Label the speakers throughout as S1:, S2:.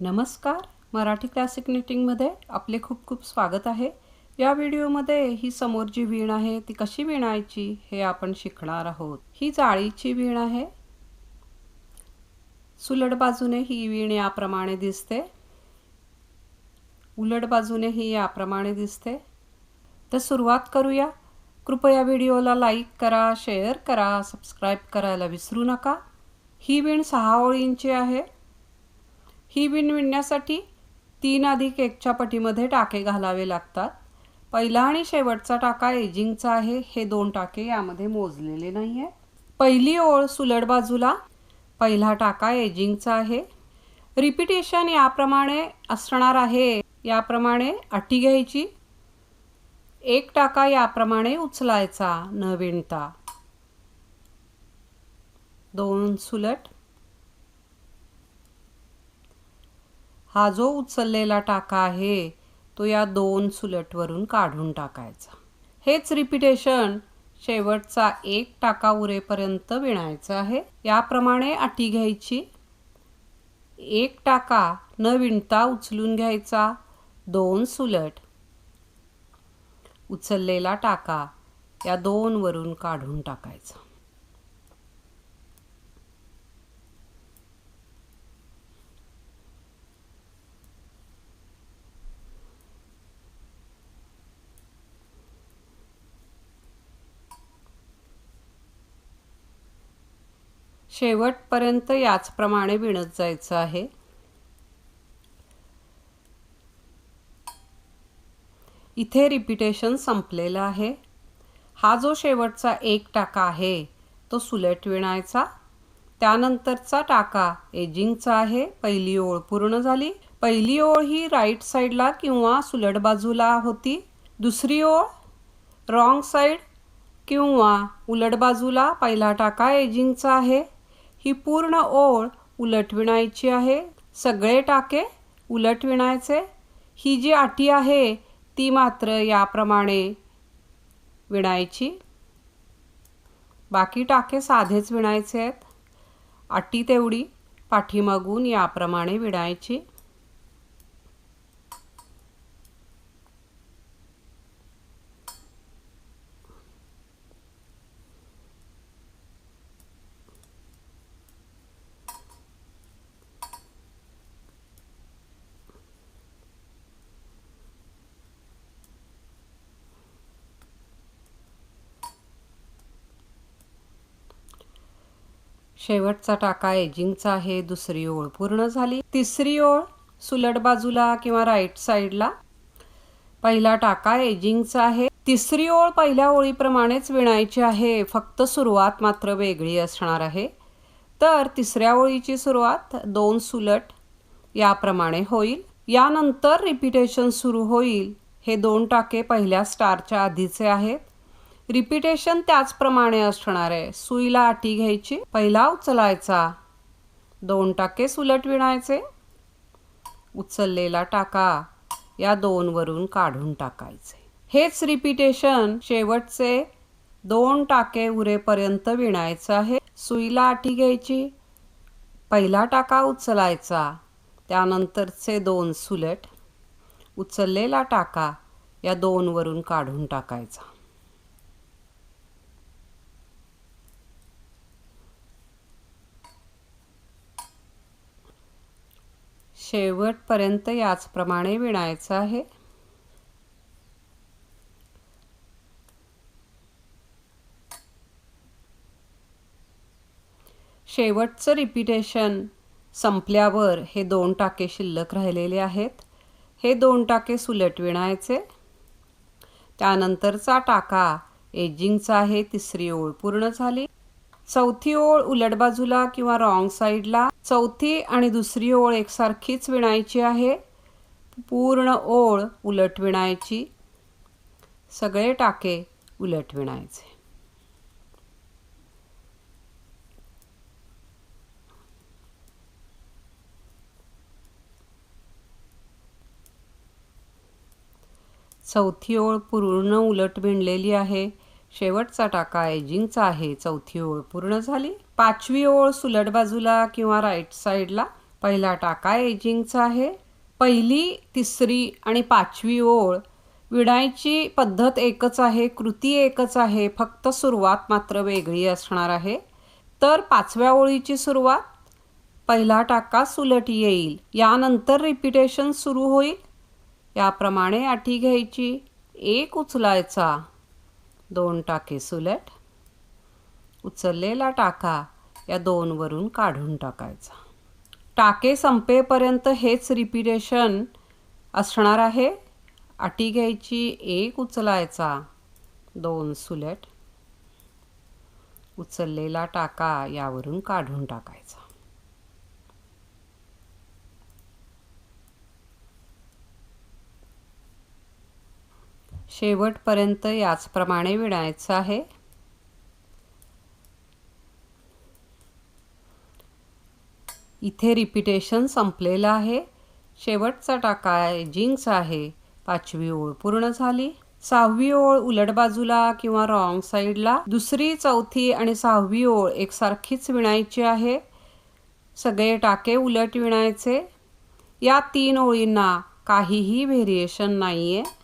S1: नमस्कार. मराठी क्लासिक निटिंगमध्ये आपले खूप खूप स्वागत आहे. या व्हिडिओमध्ये ही समोर जी वीण आहे ती कशी विणायची हे आपण शिकणार आहोत. ही जाळीची वीण आहे. सुलट बाजूने ही वीण याप्रमाणे दिसते. उलट बाजूने ही याप्रमाणे दिसते. तर सुरुवात करूया. कृपया व्हिडिओला लाईक करा शेअर करा सबस्क्राईब करायला विसरू नका. ही वीण सहा ओळींची आहे. ही विण विणण्यासाठी तीन अधिक एकच्या पटीमध्ये टाके घालावे लागतात. पहिला आणि शेवटचा टाका एजिंगचा आहे. हे दोन टाके यामध्ये मोजलेले नाही आहे पहिली ओळ सुलट बाजूला. पहिला टाका एजिंगचा आहे. रिपिटेशन याप्रमाणे असणार आहे. याप्रमाणे अटी घ्यायची. एक टाका याप्रमाणे उचलायचा न विणता. दोन सुलट. हा जो उचललेला टाका आहे तो या दोन सुलटवरून काढून टाकायचा. हेच रिपिटेशन शेवटचा एक टाका उरेपर्यंत विणायचं आहे. याप्रमाणे अटी घ्यायची. एक टाका न विणता उचलून घ्यायचा. दोन सुलट. उचललेला टाका या दोनवरून काढून टाकायचा. शेवटपर्यंत याचप्रमाणे विणत जायचं आहे. इथे रिपिटेशन संपलेलं आहे. हा जो शेवटचा एक टाका आहे तो सुलट विणायचा. त्यानंतरचा टाका एजिंगचा आहे. पहिली ओळ पूर्ण झाली. पहिली ओळ ही राईट साईडला किंवा सुलट बाजूला होती. दुसरी ओळ रॉंग साईड किंवा उलट बाजूला पहिला टाका एजिंगचा आहे. ही पूर्ण ओळ उलट विणायची आहे. सगळे टाके उलट विणायचे. ही जी आटी आहे ती मात्र याप्रमाणे विणायची. बाकी टाके साधेच विणायचे आहेत. अटी तेवढी पाठीमागून याप्रमाणे विणायची. शेवटचा टाका एजिंगचा आहे दुसरी ओळ पूर्ण झाली. तिसरी ओळ सुलट बाजूला किंवा राईट साईडला. पहिला टाका एजिंगचा आहे. तिसरी ओळ पहिल्या ओळीप्रमाणेच विणायची आहे. फक्त सुरुवात मात्र वेगळी असणार आहे. तर तिसऱ्या ओळीची सुरुवात दोन सुलट याप्रमाणे होईल. यानंतर रिपिटेशन सुरू होईल. हे दोन टाके पहिल्या स्टारच्या आधीचे आहेत. रिपिटेशन त्याचप्रमाणे असणार आहे. सुईला आटी घ्यायची पहिला उचलायचा. दोन टाके सुलट विणायचे. उचललेला टाका. या दोनवरून काढून टाकायचे. हेच रिपिटेशन शेवटचे दोन टाके उरेपर्यंत विणायचं आहे. सुईला आटी घ्यायची पहिला टाका उचलायचा. त्यानंतरचे दोन सुलट. उचललेला टाका. या दोनवरून काढून टाकायचा. शेवटपर्यंत याचप्रमाणे विणायचं आहे. शेवटचं रिपिटेशन संपल्यावर हे दोन टाके शिल्लक राहिलेले आहेत. हे दोन टाके सुलट विणायचे. त्यानंतरचा टाका एजिंगचा आहे. तिसरी ओळ पूर्ण झाली. चौथी ओळ उलट बाजूला किंवा रॉंग साईडला चौथी आणि दुसरी ओळ एकसारखीच विणायची आहे. पूर्ण ओळ उलट विणायची. सगळे टाके उलट विणायचे. चौथी ओळ पूर्ण उलट विणलेली आहे. शेवटचा टाका एजिंगचा आहे. चौथी ओळ पूर्ण झाली. पाचवी ओळ सुलट बाजूला किंवा राईट साईडला पहिला टाका एजिंगचा आहे. पहिली तिसरी आणि पाचवी ओळ विणायची पद्धत एकच आहे कृती एकच आहे. फक्त सुरुवात मात्र वेगळी असणार आहे. तर पाचव्या ओळीची सुरुवात. पहिला टाका सुलट येईल. यानंतर रिपिटेशन सुरू होईल. याप्रमाणे आठी घ्यायची. एक उचलायचा. दोन टाके सुलट. उचललेला टाका या दोनवरून काढून टाकायचा. टाके संपेपर्यंत हेच रिपिटेशन असणार आहे. अटी घ्यायची एक उचलायचा दोन सुलट. उचललेला टाका यावरून काढून टाकायचा. शेवटपर्यंत याचप्रमाणे विणायचं आहे. इथे रिपिटेशन संपलेलं आहे. शेवटचा टाका जिंक्स आहे. पाचवी ओळ पूर्ण झाली. सहावी ओळ उलट बाजूला किंवा रॉंग साईडला. दुसरी चौथी आणि सहावी ओळ एकसारखीच विणायची आहे. सगळे टाके उलट विणायचे. या तीन ओळींना काहीही व्हेरिएशन नाही आहे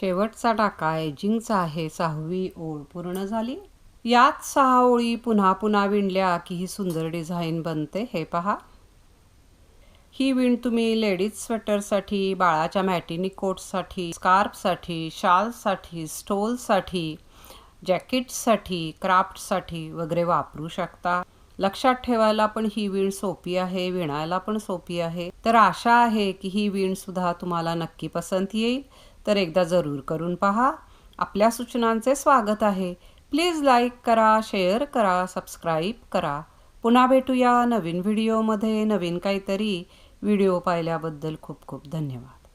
S1: शेवटचा टाका एजिंगचा आहे सहावी ओळ पूर्ण झाली. यात सहा ओळी पुन्हा पुन्हा विणल्या की ही सुंदर डिझाईन बनते हे पहा. ही विण तुम्ही लेडीज स्वेटरसाठी बाळाच्या मॅटिनी कोटसाठी स्कार्फसाठी शालसाठी स्टोलसाठी जॅकेटसाठी क्राफ्टसाठी वगैरे वापरू शकता. लक्षात ठेवायला पण ही विण सोपी आहे विणायला पण सोपी आहे. तर आशा आहे की ही विण सुद्धा तुम्हाला नक्की पसंत येईल. तर एकदा जरूर करून पहा. आपल्या सूचनांचे स्वागत आहे. प्लीज लाईक करा शेअर करा सबस्क्राईब करा. पुन्हा भेटूया नवीन व्हिडिओमध्ये नवीन काहीतरी व्हिडिओ पाहिल्याबद्दल खूप खूप धन्यवाद.